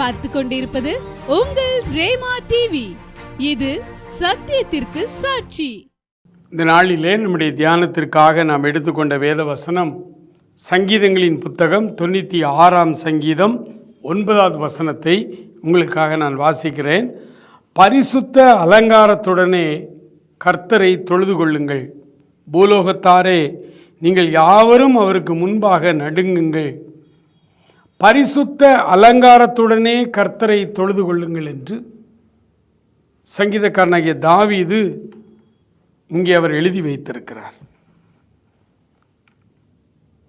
பார்த்து கொண்டிருப்பது உங்கள் ரேமா டிவி இது சத்தியத்திற்கு சாட்சி. இந்த நாளிலே நம்முடைய தியானத்திற்காக நாம் எடுத்துக்கொண்ட வேத வசனம் சங்கீதங்களின் புத்தகம் தொண்ணூற்றி ஆறாம் சங்கீதம் ஒன்பதாவது வசனத்தை உங்களுக்காக நான் வாசிக்கிறேன். பரிசுத்த அலங்காரத்துடனே கர்த்தரை தொழுது கொள்ளுங்கள். பூலோகத்தாரே நீங்கள் யாவரும் அவருக்கு முன்பாக நடுங்குங்கள். பரிசுத்த அலங்காரத்துடனே கர்த்தரை தொழுது கொள்ளுங்கள் என்று சங்கீதக்காரனாகிய தாவீது இங்கே அவர் எழுதி வைத்திருக்கிறார்.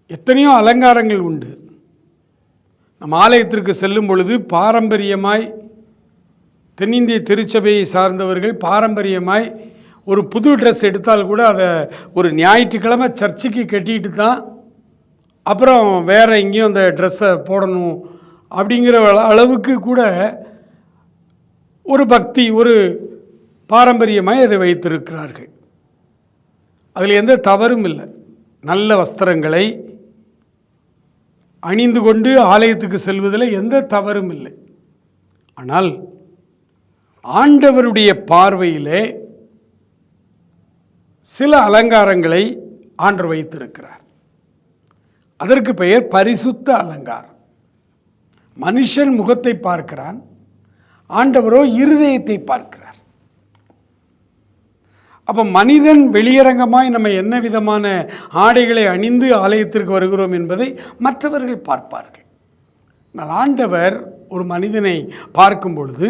எத்தனையோ அலங்காரங்கள் உண்டு. நம் ஆலயத்திற்கு செல்லும் பொழுது பாரம்பரியமாய் தென்னிந்திய திருச்சபையை சார்ந்தவர்கள் பாரம்பரியமாய் ஒரு புது ட்ரெஸ் எடுத்தால் கூட அதை ஒரு ஞாயிற்றுக்கிழமை சர்ச்சுக்கு கட்டிட்டு தான் அப்புறம் வேறு எங்கேயும் அந்த ட்ரெஸ்ஸை போடணும் அப்படிங்கிற அளவுக்கு கூட ஒரு பக்தி ஒரு பாரம்பரியமாக அதை வைத்திருக்கிறார்கள். அதில் எந்த தவறும் இல்லை. நல்ல வஸ்திரங்களை அணிந்து கொண்டு ஆலயத்துக்கு செல்வதில் எந்த தவறும் இல்லை. ஆனால் ஆண்டவருடைய பார்வையிலே சில அலங்காரங்களை ஆண்டு வைத்திருக்கிறார். அதற்கு பெயர் பரிசுத்த அலங்காரம். மனுஷன் முகத்தை பார்க்கிறான் ஆண்டவரோ இருதயத்தை பார்க்கிறார். அப்போ மனிதன் வெளியரங்கமாய் நம்ம என்ன விதமான ஆடைகளை அணிந்து ஆலயத்திற்கு வருகிறோம் என்பதை மற்றவர்கள் பார்ப்பார்கள். ஆனால் ஆண்டவர் ஒரு மனிதனை பார்க்கும் பொழுது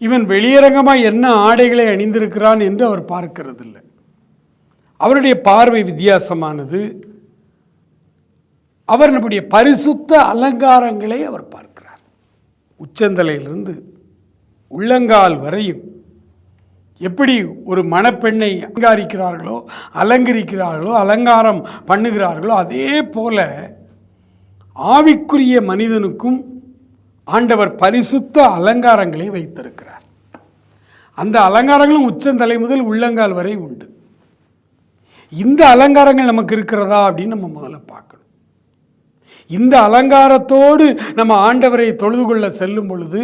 இவன் வெளியரங்கமாய் என்ன ஆடைகளை அணிந்திருக்கிறான் என்று அவர் பார்க்கிறதில்லை. அவருடைய பார்வை வித்தியாசமானது. அவர் நம்முடைய பரிசுத்த அலங்காரங்களை அவர் பார்க்கிறார். உச்சந்தலையிலிருந்து உள்ளங்கால் வரையும் எப்படி ஒரு மணப்பெண்ணை அலங்காரிக்கிறார்களோ அலங்கரிக்கிறார்களோ அலங்காரம் பண்ணுகிறார்களோ அதே போல ஆவிக்குரிய மனிதனுக்கும் ஆண்டவர் பரிசுத்த அலங்காரங்களை வைத்திருக்கிறார். அந்த அலங்காரங்களும் உச்சந்தலை முதல் உள்ளங்கால் வரை உண்டு. இந்த அலங்காரங்கள் நமக்கு இருக்கிறதா அப்படின்னு நம்ம முதல்ல பார்க்கணும். இந்த அலங்காரத்தோடு நம்ம ஆண்டவரை தொழுது கொள்ள செல்லும் பொழுது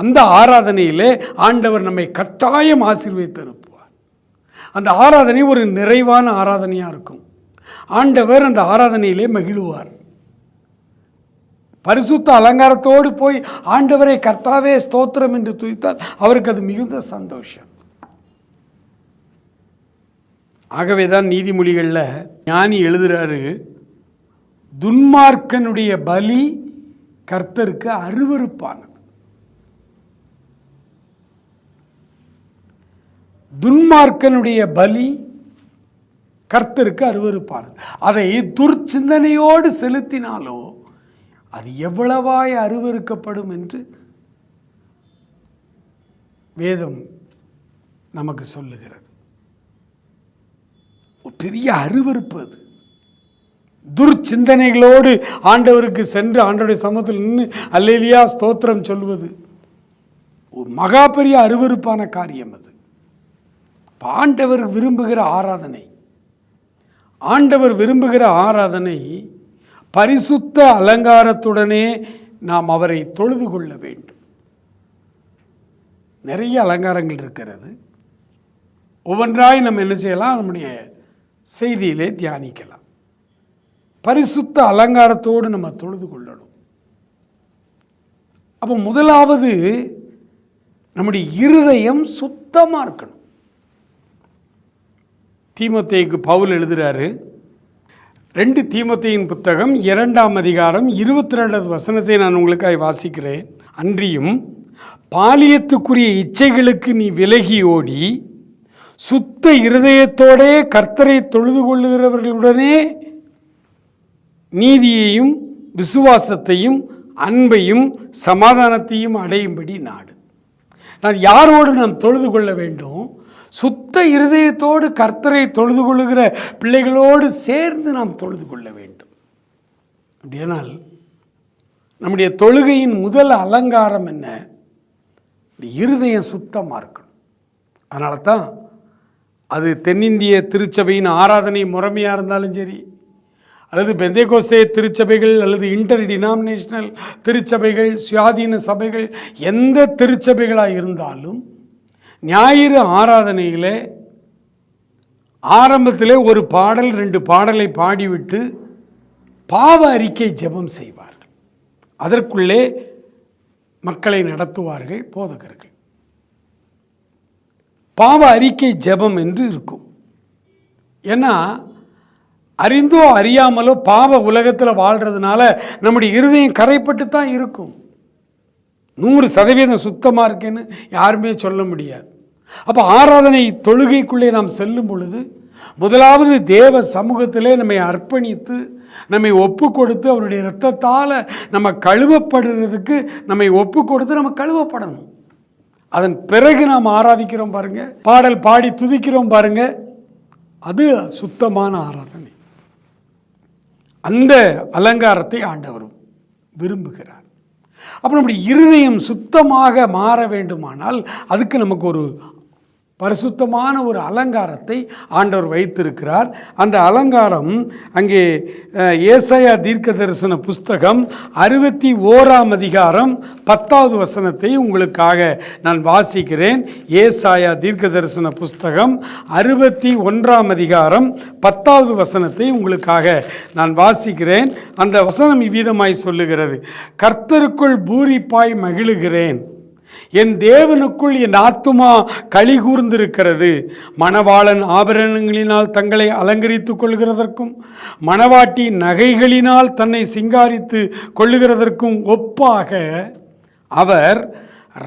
அந்த ஆராதனையிலே ஆண்டவர் நம்மை கட்டாயம் ஆசீர்வதித்து அனுப்புவார். அந்த ஆராதனை ஒரு நிறைவான ஆராதனையாக இருக்கும். ஆண்டவர் அந்த ஆராதனையிலே மகிழுவார். பரிசுத்த அலங்காரத்தோடு போய் ஆண்டவரை கர்த்தாவே ஸ்தோத்திரம் என்று துய்த்தால் அவருக்கு அது மிகுந்த சந்தோஷம். ஆகவே தான் நீதிமொழிகளில் ஞானி எழுதுகிறாரு துன்மார்க்கனுடைய பலி கர்த்தருக்கு அருவருப்பானது. துன்மார்க்கனுடைய பலி கர்த்தருக்கு அருவருப்பானது. அதை துர்ச்சிந்தனையோடு செலுத்தினாலோ அது எவ்வளவாய் அருவறுக்கப்படும் என்று வேதம் நமக்கு சொல்லுகிறது. ஒரு பெரிய அருவருப்பு அது. துர்ச்சிந்தனைகளோடு ஆண்டவருக்கு சென்று ஆண்டவருடைய சமூகத்தில் நின்று அல்லேலியா ஸ்தோத்திரம் சொல்வது ஒரு மகா பெரிய அருவருப்பான காரியம் அது. ஆண்டவர் விரும்புகிற ஆராதனை. ஆண்டவர் விரும்புகிற ஆராதனை பரிசுத்த அலங்காரத்துடனே நாம் அவரை தொழுது கொள்ள வேண்டும். நிறைய அலங்காரங்கள் இருக்கிறது. ஒவ்வொன்றாய் நம்ம என்ன செய்யலாம்? நம்முடைய செய்தியிலே தியானிக்கலாம். பரிசுத்த அலங்காரத்தோடு நம்ம தொழுது கொள்ளணும். அப்போ முதலாவது நம்முடைய இருதயம் சுத்தமாக இருக்கணும். தீமோத்தேயுக்கு பவுல் எழுதுகிறாரு ரெண்டு தீமத்தையின் புத்தகம் இரண்டாம் அதிகாரம் இருபத்தி ரெண்டாவது வசனத்தை நான் உங்களுக்காக வாசிக்கிறேன். அன்றியும் பாலியத்துக்குரிய இச்சைகளுக்கு நீ விலகி ஓடி சுத்த இருதயத்தோடே கர்த்தரை தொழுது கொள்ளுகிறவர்களுடனே நீதியையும் விசுவாசத்தையும் அன்பையும் சமாதானத்தையும் அடையும்படி நாடு. நான் யாரோடு நாம் தொழுது கொள்ள வேண்டும்? சுத்த இருதயத்தோடு கர்த்தரை தொழுது கொள்ளுகிற பிள்ளைகளோடு சேர்ந்து நாம் தொழுது கொள்ள வேண்டும். அப்படியானால் நம்முடைய தொழுகையின் முதல் அலங்காரம் என்ன? இந்த இருதயம் சுத்தமாக இருக்கணும். அதனால தான் அது தென்னிந்திய திருச்சபையின் ஆராதனை முறைமையாக இருந்தாலும் சரி அல்லது பெந்தேகோஸ்தே திருச்சபைகள் அல்லது இன்டர் டினாமினேஷனல் திருச்சபைகள் சுயாதீன சபைகள் எந்த திருச்சபைகளாக இருந்தாலும் ஞாயிறு ஆராதனையிலே ஆரம்பத்தில் ஒரு பாடல் ரெண்டு பாடலை பாடிவிட்டு பாவ அறிக்கை ஜெபம் செய்வார்கள். அதற்குள்ளே மக்களை நடத்துவார்கள் போதகர்கள். பாவ அறிக்கை ஜெபம் என்று இருக்கும். ஏன்னா அறிந்தோ அறியாமலோ பாவ உலகத்தில் வாழ்கிறதுனால நம்முடைய இருதயம் கரைப்பட்டு தான் இருக்கும். நூறு சதவீதம் சுத்தமாக இருக்கேன்னு யாருமே சொல்ல முடியாது. அப்போ ஆராதனை தொழுகைக்குள்ளே நாம் செல்லும் பொழுது முதலாவது தேவ சமூகத்திலே நம்மை அர்ப்பணித்து நம்மை ஒப்பு கொடுத்து அவருடைய இரத்தத்தால் நம்ம கழுவப்படுறதுக்கு நம்மை ஒப்பு கொடுத்து நம்ம கழுவப்படணும். அதன் பிறகு நாம் ஆராதிக்கிறோம் பாருங்கள் பாடல் பாடி துதிக்கிறோம் பாருங்கள் அது சுத்தமான ஆராதனை. அந்த அலங்காரத்தை ஆண்டவரும் விரும்புகிறார். அப்போ நம்முடைய இருதயம் சுத்தமாக மாற வேண்டுமானால் அதுக்கு நமக்கு ஒரு பரிசுத்தமான ஒரு அலங்காரத்தை ஆண்டவர் வைத்திருக்கிறார். அந்த அலங்காரம் அங்கே ஏசையா ஏசாயா தீர்க்க தரிசன புஸ்தகம் அறுபத்தி ஓராம் அதிகாரம் பத்தாவது வசனத்தை உங்களுக்காக நான் வாசிக்கிறேன். ஏசாயா தீர்க்க தரிசன புஸ்தகம் அறுபத்தி ஒன்றாம் அதிகாரம் பத்தாவது வசனத்தை உங்களுக்காக நான் வாசிக்கிறேன். அந்த வசனம் இவ்விதமாய் சொல்லுகிறது. கர்த்தருக்குள் பூரிப்பாய் மகிழுகிறேன். என் தேவனுக்குள் என் ஆத்துமா களி கூர்ந்திருக்கிறது மணவாளன் ஆபரணங்களினால் தங்களை அலங்கரித்துக் கொள்கிறதற்கும் மணவாட்டி நகைகளினால் தன்னை சிங்காரித்து கொள்ளுகிறதற்கும் ஒப்பாக அவர்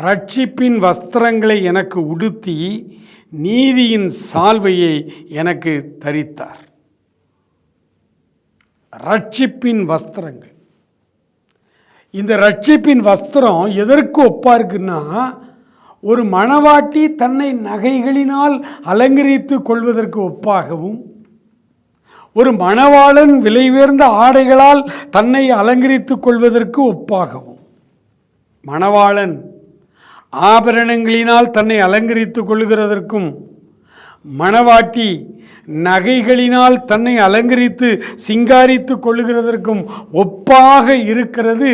ரட்சிப்பின் வஸ்திரங்களை எனக்கு உடுத்தி நீதியின் சால்வையை எனக்கு தரித்தார். ரட்சிப்பின் வஸ்திரங்கள். இந்த ரட்சிப்பின் வஸ்திரம் எதற்கு ஒப்பா இருக்குன்னா ஒரு மணவாட்டி தன்னை நகைகளினால் அலங்கரித்து கொள்வதற்கு ஒப்பாகவும் ஒரு மணவாளன் விலை உயர்ந்த ஆடைகளால் தன்னை அலங்கரித்துக் கொள்வதற்கு ஒப்பாகவும். மணவாளன் ஆபரணங்களினால் தன்னை அலங்கரித்துக் கொள்கிறதற்கும் மணவாட்டி நகைகளினால் தன்னை அலங்கரித்து சிங்காரித்து கொள்ளுகிறதற்கும் ஒப்பாக இருக்கிறது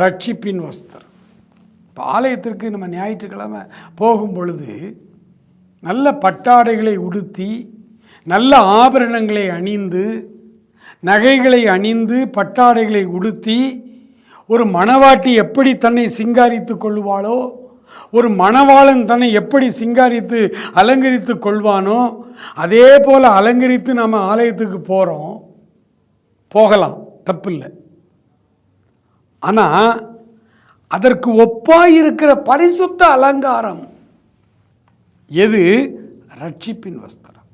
ரட்சிப்பின் வஸ்திரம். இப்போ ஆலயத்திற்கு நம்ம ஞாயிற்றுக்கிழமை போகும் பொழுது நல்ல பட்டாடைகளை உடுத்தி நல்ல ஆபரணங்களை அணிந்து நகைகளை அணிந்து பட்டாடைகளை உடுத்தி ஒரு மணவாட்டி எப்படி தன்னை சிங்காரித்து கொள்ளுவாளோ ஒரு மணவாளன் தன்னை எப்படி சிங்காரித்து அலங்கரித்து கொள்வானோ அதே போல் அலங்கரித்து நம்ம ஆலயத்துக்கு போகிறோம் போகலாம் தப்பில்லை. ஆனால் அதற்கு ஒப்பாக இருக்கிற பரிசுத்த அலங்காரம் எது? ரட்சிப்பின் வஸ்திரம்.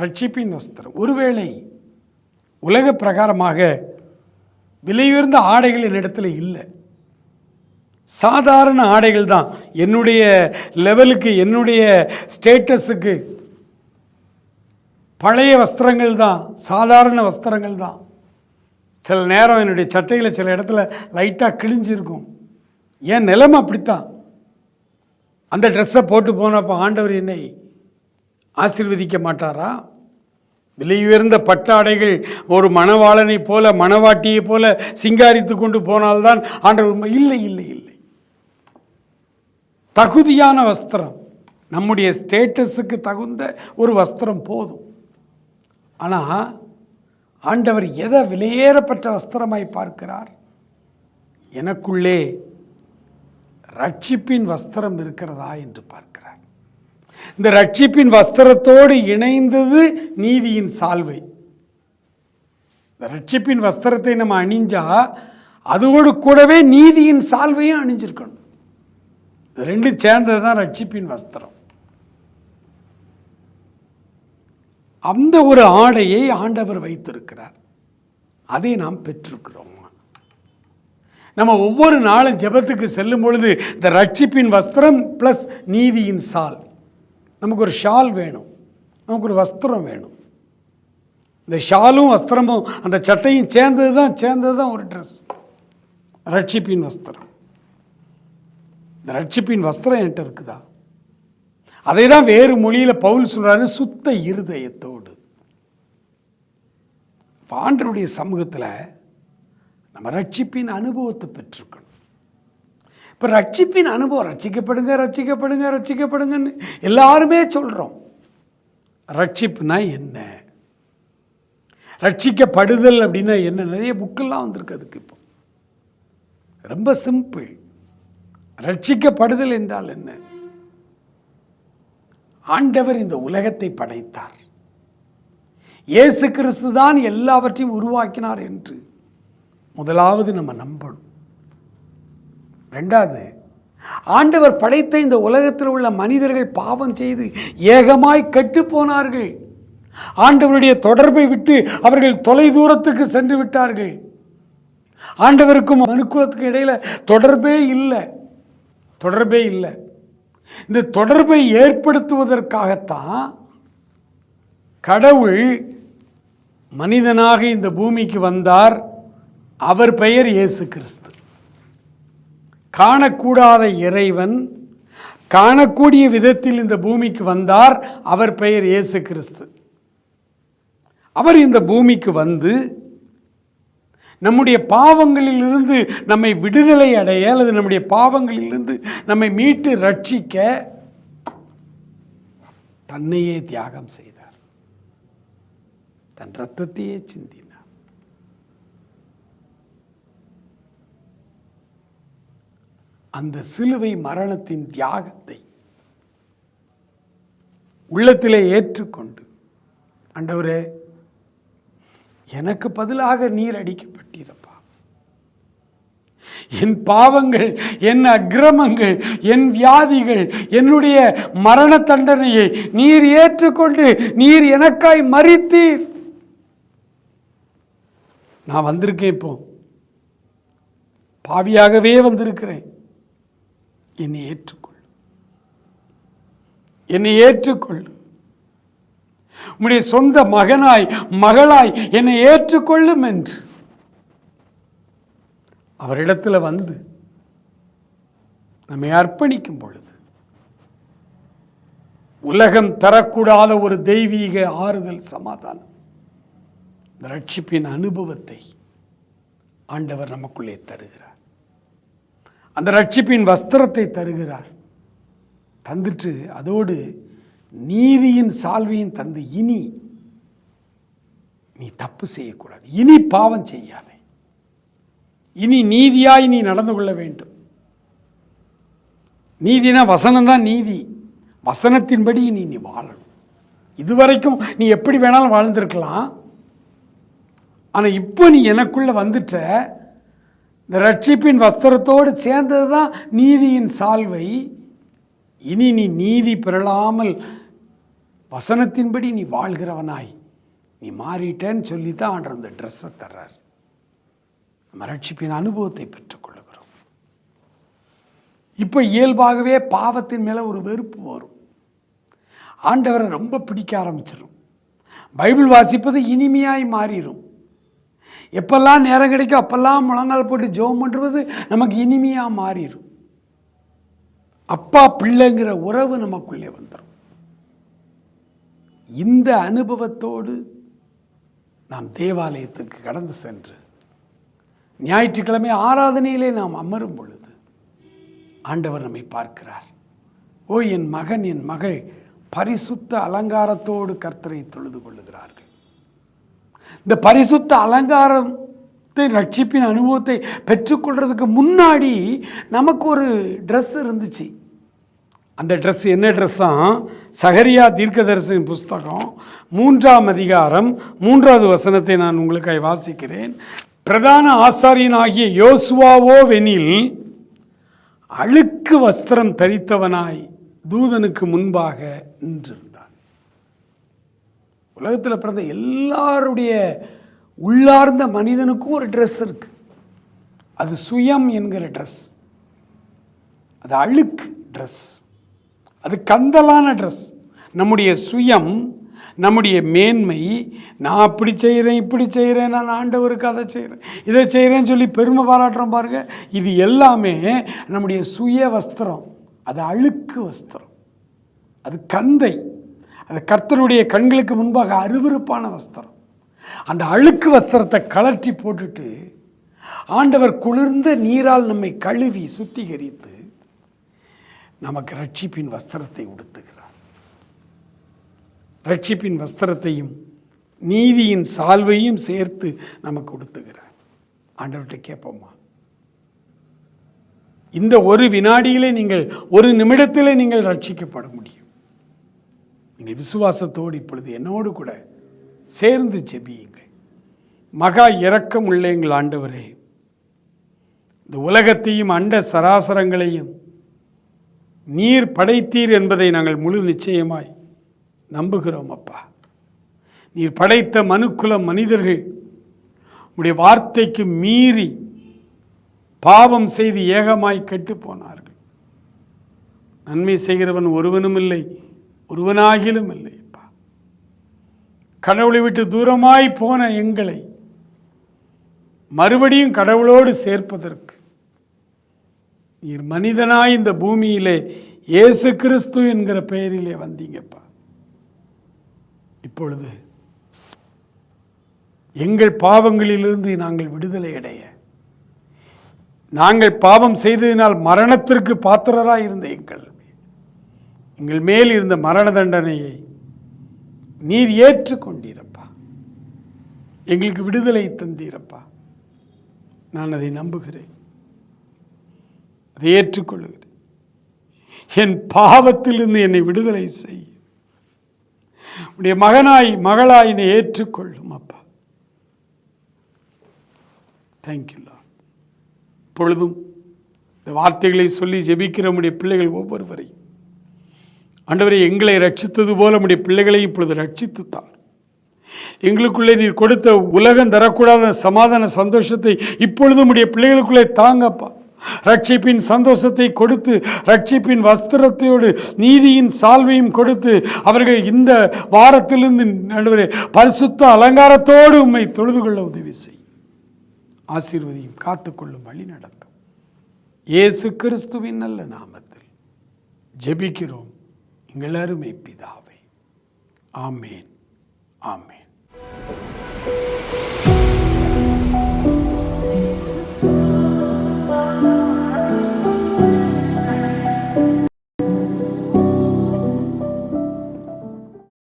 ரட்சிப்பின் வஸ்திரம். ஒருவேளை உலக பிரகாரமாக விலையுயர்ந்த ஆடைகள் என்னிடத்தில் இல்லை. சாதாரண ஆடைகள் தான். என்னுடைய லெவலுக்கு என்னுடைய ஸ்டேட்டஸுக்கு பழைய வஸ்திரங்கள் தான் சாதாரண வஸ்திரங்கள் தான். சில நேரம் என்னுடைய சட்டையில் சில இடத்துல லைட்டாக கிழிஞ்சிருக்கும். என் நிலைமை அப்படித்தான். அந்த ட்ரெஸ்ஸை போட்டு போனப்போ ஆண்டவர் என்னை ஆசீர்வதிக்க மாட்டாரா? விலை உயர்ந்த பட்டாடைகள் ஒரு மணவாளனைப் போல மணவாட்டியைப் போல சிங்காரித்து கொண்டு போனால்தான் ஆண்டவர் இல்லை இல்லை இல்லை. தகுதியான வஸ்திரம். நம்முடைய ஸ்டேட்டஸுக்கு தகுந்த ஒரு வஸ்திரம் போதும். ஆனால் ஆண்டவர் எதை விலையேறப்பட்ட வஸ்திரமாய் பார்க்கிறார்? எனக்குள்ளே ரட்சிப்பின் வஸ்திரம் இருக்கிறதா என்று பார்க்கிறார். இந்த ரட்சிப்பின் வஸ்திரத்தோடு இணைந்தது நீதியின் சால்வை. இந்த ரட்சிப்பின் வஸ்திரத்தை நம்ம அணிஞ்சா அதோடு கூடவே நீதியின் சால்வையும் அணிஞ்சிருக்கணும். ரெண்டும் சேர்ந்தது தான் ரட்சிப்பின் வஸ்திரம். அந்த ஒரு ஆடையை ஆண்டவர் வைத்திருக்கிறார். அதை நாம் பெற்றிருக்கிறோம். நம்ம ஒவ்வொரு நாளும் ஜெபத்துக்கு செல்லும் பொழுது இந்த ரட்சிப்பின் வஸ்திரம் ப்ளஸ் நீதியின் சால். நமக்கு ஒரு ஷால் வேணும். நமக்கு ஒரு வஸ்திரம் வேணும். இந்த ஷாலும் வஸ்திரமும் அந்த சட்டையும் சேர்ந்தது தான் சேர்ந்தது தான் ஒரு ட்ரெஸ் ரட்சிப்பின் வஸ்திரம். இந்த ரட்சிப்பின் வஸ்திரம் என்கிட்ட இருக்குதா? அதை தான் வேறு மொழியில் பவுல் சொல்கிறாரு சுத்த இருதயத்தோடு. இப்போ ஆண்டருடைய சமூகத்தில் நம்ம ரட்சிப்பின் அனுபவத்தை பெற்றிருக்கணும். இப்போ ரட்சிப்பின் அனுபவம் ரட்சிக்கப்படுங்க ரட்சிக்கப்படுங்க ரட்சிக்கப்படுங்கன்னு எல்லாருமே சொல்கிறோம் ரட்சிப்புனா என்ன? ரட்சிக்கப்படுதல் அப்படின்னா என்ன? நிறைய புக்கெல்லாம் வந்திருக்கு அதுக்கு இப்போ. ரொம்ப சிம்பிள் ரட்சிக்கப்படுதல் என்றால் என்ன? ஆண்டவர் இந்த உலகத்தை படைத்தார். இயேசு கிறிஸ்து தான் எல்லாவற்றையும் உருவாக்கினார் என்று முதலாவது நம்ம நம்பணும். ரெண்டாவது ஆண்டவர் படைத்த இந்த உலகத்தில் உள்ள மனிதர்கள் பாவம் செய்து ஏகமாய் கெட்டு போனார்கள் ஆண்டவருடைய தொடர்பை விட்டு அவர்கள் தொலை தூரத்துக்கு சென்று விட்டார்கள். ஆண்டவருக்கும் மனுக்குலத்துக்கும் இடையில தொடர்பே இல்லை. தொடர்பே இல்லை. இந்த தொடர்பை ஏற்படுத்துவதற்காகத்தான் கடவுள் மனிதனாக இந்த பூமிக்கு வந்தார். அவர் பெயர் இயேசு கிறிஸ்து. காணக்கூடாத இறைவன் காணக்கூடிய விதத்தில் இந்த பூமிக்கு வந்தார். அவர் பெயர் இயேசு கிறிஸ்து. அவர் இந்த பூமிக்கு வந்து நம்முடைய பாவங்களிலிருந்து நம்மை விடுதலை அடைய அல்லது நம்முடைய பாவங்களிலிருந்து நம்மை மீட்டு ரட்சிக்க தன்னையே தியாகம் செய்தார். தன் ரத்தத்தையே சிந்தினார். அந்த சிலுவை மரணத்தின் தியாகத்தை உள்ளத்திலே ஏற்றுக்கொண்டு அண்டவரே எனக்கு பதிலாக நீர் அடிக்கப்பட்டீரப்பா என் பாவங்கள் என் அக்கிரமங்கள் என் வியாதிகள் என்னுடைய மரண தண்டனையை நீர் ஏற்றுக்கொண்டு நீர் எனக்காய் மறித்தீர் நான் வந்திருக்கேன் இப்போ. பாவியாகவே வந்திருக்கிறேன். என்னை ஏற்றுக்கொள். என்னை ஏற்றுக்கொள். உம்முடைய சொந்த மகனாய் மகளாய் என்னை ஏற்றுக்கொள்ளும் என்று. அவரிடத்தில் வந்து நம்மை அர்ப்பணிக்கும் பொழுது உலகம் தரக்கூடாத ஒரு தெய்வீக ஆறுதல் சமாதானம் இந்த ரட்சிப்பின் அனுபவத்தை ஆண்டவர் நமக்குள்ளே தருகிறார். அந்த ரட்சிப்பின் வஸ்திரத்தை தருகிறார். தந்துட்டு அதோடு நீதியின் சால்வையும் தந்து இனி நீ தப்பு செய்யக்கூடாது. இனி பாவம் செய்யாது. இனி நீதியாய் நீ நடந்து கொள்ள வேண்டும். நீதினா வசனம்தான் நீதி. வசனத்தின்படி நீ நீ வாழணும். இதுவரைக்கும் நீ எப்படி வேணாலும் வாழ்ந்திருக்கலாம். ஆனால் இப்போ நீ எனக்குள்ளே வந்துட்ட. இந்த ரட்சிப்பின் வஸ்திரத்தோடு சேர்ந்தது தான் நீதியின் சால்வை. இனி நீ நீதி பெறலாமல் வசனத்தின்படி நீ வாழ்கிறவனாய். நீ மாறிட்டேன்னு சொல்லி தான் ஆண்டு அந்த ட்ரெஸ்ஸை தர்றார். நம்ம ரட்சிப்பின் அனுபவத்தை பெற்றுக்கொள்ளுகிறோம். இப்போ இயல்பாகவே பாவத்தின் மேலே ஒரு வெறுப்பு வரும். ஆண்டவரை ரொம்ப பிடிக்க ஆரம்பிச்சிடும் பைபிள் வாசிப்பது இனிமையாய் மாறிடும் எப்பெல்லாம் நேரம் கிடைக்கும் அப்பெல்லாம் முழங்கால் போட்டு ஜெபம் பண்ணுறது நமக்கு இனிமையாக மாறிடும் அப்பா பிள்ளைங்கிற உறவு நமக்குள்ளே வந்துடும் இந்த அனுபவத்தோடு நாம் தேவாலயத்துக்கு கடந்து சென்று ஞாயிற்றுக்கிழமை ஆராதனையிலே நாம் அமரும் பொழுது ஆண்டவர் நம்மை பார்க்கிறார். ஓ என் மகன் என் மகள் பரிசுத்த அலங்காரத்தோடு கர்த்தரை தொழுது கொள்ளுகிறார்கள். இந்த பரிசுத்த அலங்காரத்தை ரட்சிப்பின் அனுபவத்தை பெற்றுக்கொள்றதுக்கு முன்னாடி நமக்கு ஒரு ட்ரெஸ் இருந்துச்சு. அந்த ட்ரெஸ் என்ன ட்ரெஸ்ஸாம் சகரியா தீர்க்கதரிசன புஸ்தகம் மூன்றாம் அதிகாரம் மூன்றாவது வசனத்தை நான் உங்களுக்காக வாசிக்கிறேன். பிரதான ஆசாரியனாகிய யோசுவாவோ வெனில் அழுக்கு வஸ்திரம் தரித்தவனாய் தூதனுக்கு முன்பாக நின்றிருந்தான். உலகத்தில் பிறந்த எல்லாருடைய உள்ளார்ந்த மனிதனுக்கும் ஒரு ட்ரெஸ் இருக்கு. அது சுயம் என்கிற ட்ரெஸ் அது அழுக்கு ட்ரெஸ் அது கந்தலான ட்ரெஸ் நம்முடைய சுயம் நம்முடைய மேன்மை நான் அப்படி செய்கிறேன் இப்படி செய்கிறேன் நான் ஆண்டவருக்கு அதை செய்கிறேன் இதை செய்கிறேன்னு சொல்லி பெருமை பாராட்டுறோம் பாருங்க. இது எல்லாமே நம்முடைய சுய வஸ்திரம் அது அழுக்கு வஸ்திரம் அது கந்தை அது கர்த்தருடைய கண்களுக்கு முன்பாக அருவருப்பான வஸ்திரம். அந்த அழுக்கு வஸ்திரத்தை கலற்றி போட்டுட்டு ஆண்டவர் குளிர்ந்த நீரால் நம்மை கழுவி சுத்திகரித்து நமக்கு ரட்சிப்பின் வஸ்திரத்தை உடுத்துகிறார். ரட்சிப்பின் வஸ்திரத்தையும் நீதியின் சால்வையும் சேர்த்து நமக்கு கொடுத்துக்கிறார் ஆண்டவர்கிட்ட கேட்போமா? இந்த ஒரு வினாடியிலே நீங்கள் ஒரு நிமிடத்திலே நீங்கள் ரட்சிக்கப்பட முடியும். நீங்கள் விசுவாசத்தோடு இப்பொழுது என்னோடு கூட சேர்ந்து ஜெபியுங்கள். மகா இரக்கம் உள்ள எங்கள் ஆண்டவரே இந்த உலகத்தையும் அண்ட சராசரங்களையும் நீர் படைத்தீர் என்பதை நாங்கள் முழு நிச்சயமாய் நம்புகிறோம் அப்பா நீர் படைத்த மனுக்குல மனிதர்கள் உடைய வார்த்தைக்கு மீறி பாவம் செய்து ஏகமாய் கெட்டு போனார்கள். நன்மை செய்கிறவன் ஒருவனும் இல்லை ஒருவனாகிலும் இல்லை அப்பா கடவுளை விட்டு தூரமாய் போன எங்களை மறுபடியும் கடவுளோடு சேர்ப்பதற்கு நீர் மனிதனாய் இந்த பூமியிலே இயேசு கிறிஸ்து என்கிற பெயரிலே வந்தீங்கப்பா. இப்பொழுது எங்கள் பாவங்களிலிருந்து நாங்கள் விடுதலை அடைய நாங்கள் பாவம் செய்ததினால் மரணத்திற்கு பாத்திரராக இருந்த எங்கள் எங்கள் மேல் இருந்த மரண தண்டனையை நீர் ஏற்றுக்கொண்டீரப்பா. எங்களுக்கு விடுதலை தந்தீரப்பா. நான் அதை நம்புகிறேன். அதை ஏற்றுக்கொள்கிறேன் என் பாவத்திலிருந்து என்னை விடுதலை செய். உடைய மகனாய் மகளாய் என்னை ஏற்றுக்கொள்ளும் அப்பா. தேங்க்யூல்லா பொழுதும் இந்த வார்த்தைகளை சொல்லி ஜெபிக்கிற நம்முடைய பிள்ளைகள் ஒவ்வொருவரையும் ஆண்டவரை எங்களை ரட்சித்தது போல நம்முடைய பிள்ளைகளையும் இப்பொழுது ரட்சித்து எங்களுக்குள்ளே நீர் கொடுத்த உலகம் தரக்கூடாத சமாதான சந்தோஷத்தை இப்பொழுதும் உடைய பிள்ளைகளுக்குள்ளே தாங்கப்பா. ரட்சிப்பின் சந்தோஷத்தை கொடுத்து ரட்சிப்பின் வஸ்திரத்தோடு நீதியின் சால்வையும் கொடுத்து அவர்கள் இந்த வாரத்திலிருந்து நடுவரே பரிசுத்த அலங்காரத்தோடு உண்மை தொழுது கொள்ள உதவி செய் ஆசீர்வதியும் காத்துக்கொள்ளும் வழி நடத்தும் இயேசு கிறிஸ்துவின் நல்ல நாமத்தில் ஜெபிக்கிறோம். எங்கள் அருமை பிதாவை. ஆமேன். ஆமேன்.